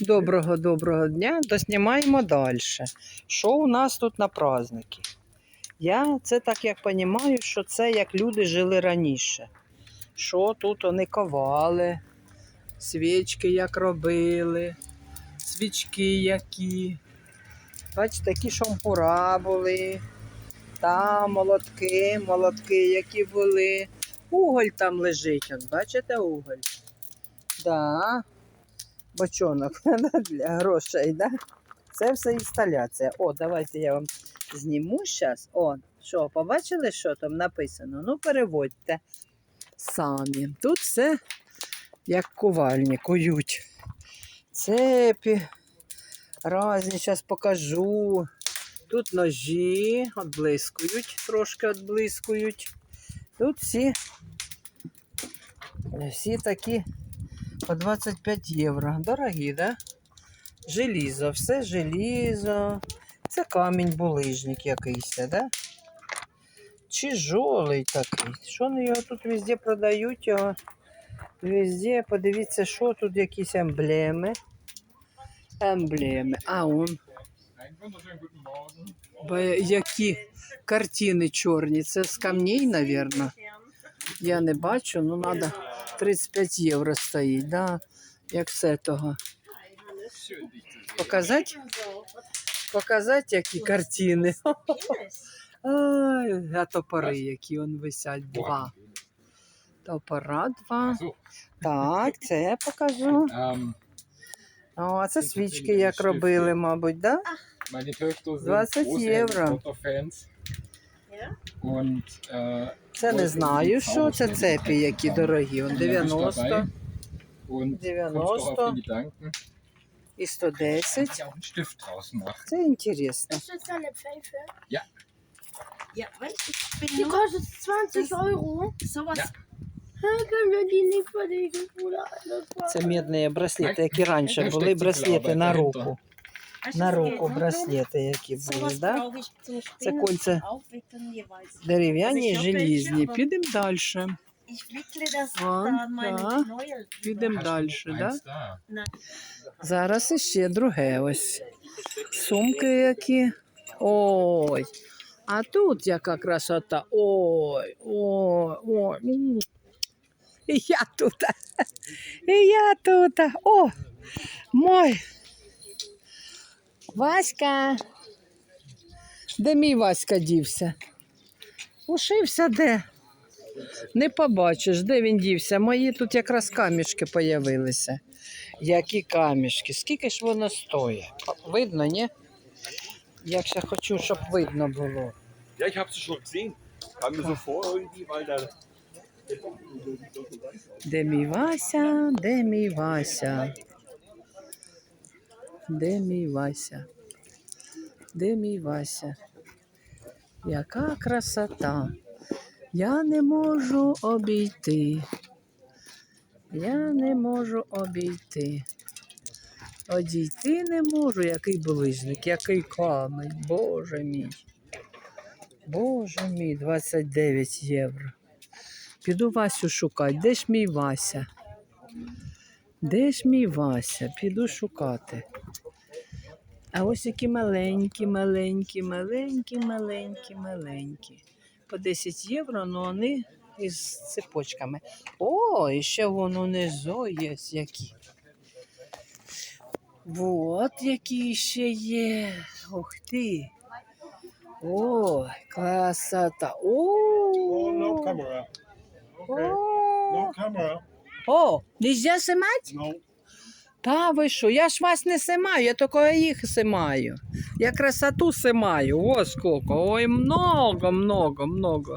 Доброго доброго дня. Доснімаємо далі. Що у нас тут на праздники? Я це так як розумію, що це як люди жили раніше. Що тут вони ковали, свічки як робили, свічки які. Бачите, такі шампура були. Там молотки, молотки, які були. Уголь там лежить. Бачите уголь? Да. Бочонок для грошей, да? Це все інсталяція. О, давайте я вам зніму зараз. О, що, побачили, що там написано? Ну, переводьте самі. Тут все як ковальні, кують. Цепі. Разні, зараз покажу. Тут ножі відблискують, трошки відблискують. Тут всі, всі такі по 25 євро. Дорогі, да? Желізо, все желізо. Це камінь булижник якийсь, да? Чижолий такий. Що вони його тут везде продають? Його? Везде, подивіться, що тут якісь емблеми. Емблеми. А он. Бо які картини чорні. Це з камней, мабуть. Я не бачу, ну треба 35 євро стоїть, да? як з того. Показати? Показати, які картини. Ай, а топори, які он висять. Два. Топора два. Так, це я покажу. О, а це свічки, як робили, мабуть, да? meine Töchter sind 20 große Це не знаю, що це цепі, які дорогі. Он die habe ich 90 dabei. Und kommst du 90. auf den Gedanken, і 110. dass ich auch einen Stift draus mache. Це інтересно. Ist das deine Pfeife? Ja. Ja, weil ich bin Die kostet 20 Euro. Sowas. Ja. Hä, Können wir die nicht verlegen, Bruder? Das Це медні браслети, які раніше ж були браслети на руку. На руку браслети, які були, да? Це кольця дерев'яні і желізні. Підемо далі. Підемо далі, да? Зараз іще друге ось. Сумки які. Ой. А тут яка красота. Ой, ой, ой. І я тут. І я тут. О, мой. Васька. Де мій Васька дівся? Ушився де? Не побачиш, де він дівся. Мої тут якраз камішки появилися. Які камішки? Скільки ж воно стоїть? Видно, ні? Я ще хочу, щоб видно було. Ich habe schon gesehen. Kam mir so vor irgendwie, weil da. Де мій Вася, де мій Вася? Де мій Вася? Де мій Вася? Яка красота! Я не можу обійти. Я не можу обійти. Одійти не можу, який булижник, який камень, Боже мій. Боже мій, 29 євро. Піду Васю шукати. Де ж мій Вася? Де ж мій Вася? Піду шукати. А ось які маленькі, маленькі, маленькі, маленькі, маленькі. По 10 євро, але вони із цепочками. О, і ще вон унизу є які. Вот які ще є. Ух ти. Ой, красота. О, Oh, О. О, нельзя снимать? No. Та ви що? Я ж вас не симаю, я тільки їх симаю. Я красоту симаю. О, сколько. Ой, много, много, много.